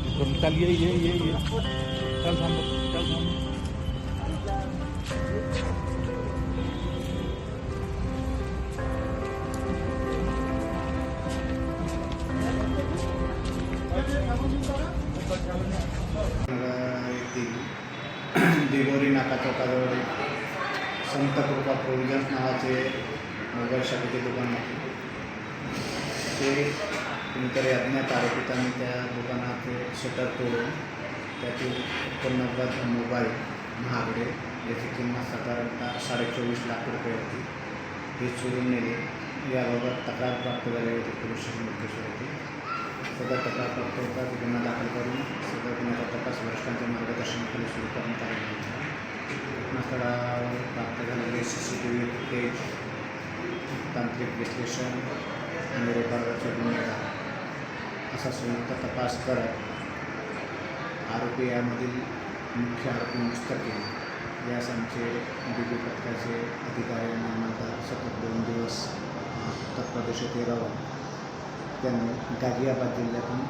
चल ये ये ये ये चल थांब चल थांब मला येथील दिगोरी नाका चौकाजवळ एक संत कृपा प्रोव्हिजन्स नावाचे मोबाईल शॉपीचे दुकान आहे ते नंतर अज्ञात आरोपितांनी त्या दुकानाचे शटर तोडून त्यातील एकोणनव्वद मोबाईल महागडे याची किंमत साधारणतः साडेचोवीस लाख रुपये होती हे चोरून नेले. याबाबत तक्रार प्राप्त झाली होती पोलीस स्टेशन मुख्येश्वर येथे सदर तक्रार प्राप्त होतात गुन्हा दाखल करून सदर गुन्ह्याचा तपास वरिष्ठांच्या मार्गदर्शनाखाली सुरू करण्यात आलेला होता घटनास्थळावर प्राप्त झालेले C C T V footage तांत्रिक विश्लेषण आणि रेकॉर्डरचे गुन्हे असा संयुक्त तपास करत आरोपी यामधील मुख्य आरोपी मुस्तकीम यास आमचे डीबी पथकाचे अधिकारी आणि सतत दोन दिवस अ, उत्तर प्रदेश येथे राहून त्यांनी गाझियाबाद जिल्ह्यातून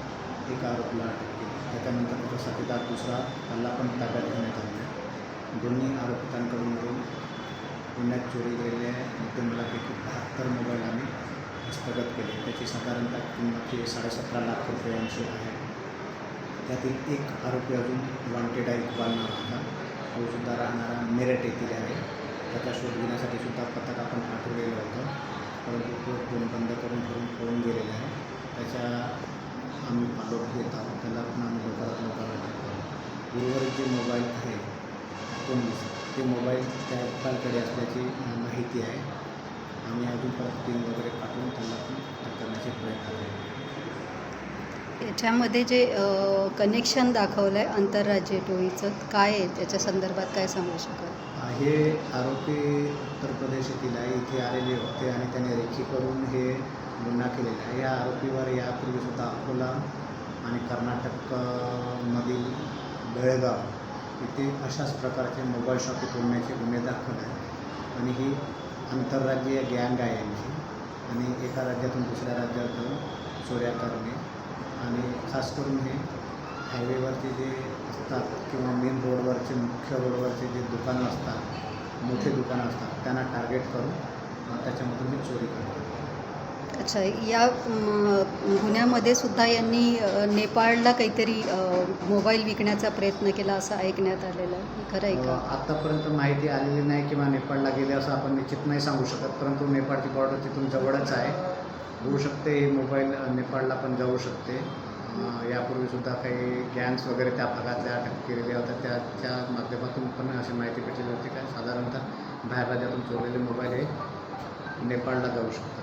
एक आरोपीला अटक केली. त्याचा साथीदार दुसरा हल्ला. दोन्ही आरोपितांकडून मिळून पुण्यात चोरी गेलेल्या हस्तगत केले. त्याची साधारणतः किंमत ही साडेसतरा लाख रुपयांची आहे. त्यातील एक आरोपी अजून वॉन्टेड आहे इक्बाल होता तो सुद्धा राहणारा मेरठ येथील आहे. त्याचा शोध घेण्यासाठी सुद्धा पथक आपण पाठवलेलं होतं. परंतु तो फोन बंद करून ठेवून पळून गेलेला आहे. त्याच्या आम्ही आरोप घेत आहोत. त्याला पण आम्ही लवकरात लवकर अटक करू. उर्वरित जे मोबाईल आहे एकोणवीस ते मोबाईल त्या इक्बालकडे असल्याची माहिती आहे. आम्ही अजून परत टीम वगैरे पाठवून त्याला पण अटक करण्याचे प्रयत्न करू ह्याच्यामध्ये जे कनेक्शन दाखवलं आहे आंतरराज्य टोळीचं काय आहे? त्याच्या संदर्भात काय सांगू शकाल? हे आरोपी उत्तर प्रदेश येथील आहे इथे आलेले होते आणि त्याने रेखी करून हे गुन्हा केलेला आहे. या आरोपीवर यापूर्वी सुद्धा अकोला आणि कर्नाटक मधील बेळगाव इथे अशाच प्रकारचे मोबाईल शॉपी तोडण्याचे गुन्हे दाखल आहेत. आणि ही आंतरराज्यीय गँग आहे यांची. आणि एका राज्यातून दुसऱ्या राज्यात जाऊन चोऱ्या करणे खास करून हे हायवेवरचे जे असतात किंवा मेन रोडवरचे मुख्य रोडवरचे जे दुकानं असतात मोठे दुकानं असतात त्यांना टार्गेट करून त्याच्यामधून मी चोरी करतो. अच्छा या गुन्ह्यामध्ये सुद्धा यांनी नेपाळला काहीतरी मोबाईल विकण्याचा प्रयत्न केला असं ऐकण्यात आलेलं आहे. खरं आहे का? आत्तापर्यंत माहिती आलेली नाही किंवा नेपाळला गेले असं आपण निश्चित नाही सांगू शकत परंतु नेपाळची बॉर्डर तिथून जवळच आहे. होऊ शकते हे मोबाईल नेपाळला पण जाऊ शकते. यापूर्वीसुद्धा काही गँग्स वगैरे त्या भागातल्या अटक केलेल्या होत्या. त्याच्या माध्यमातून पण अशी माहिती भेटलेली होती काय साधारणतः बाहेर राज्यातून चोरलेले मोबाईल हे नेपाळला जाऊ शकतात.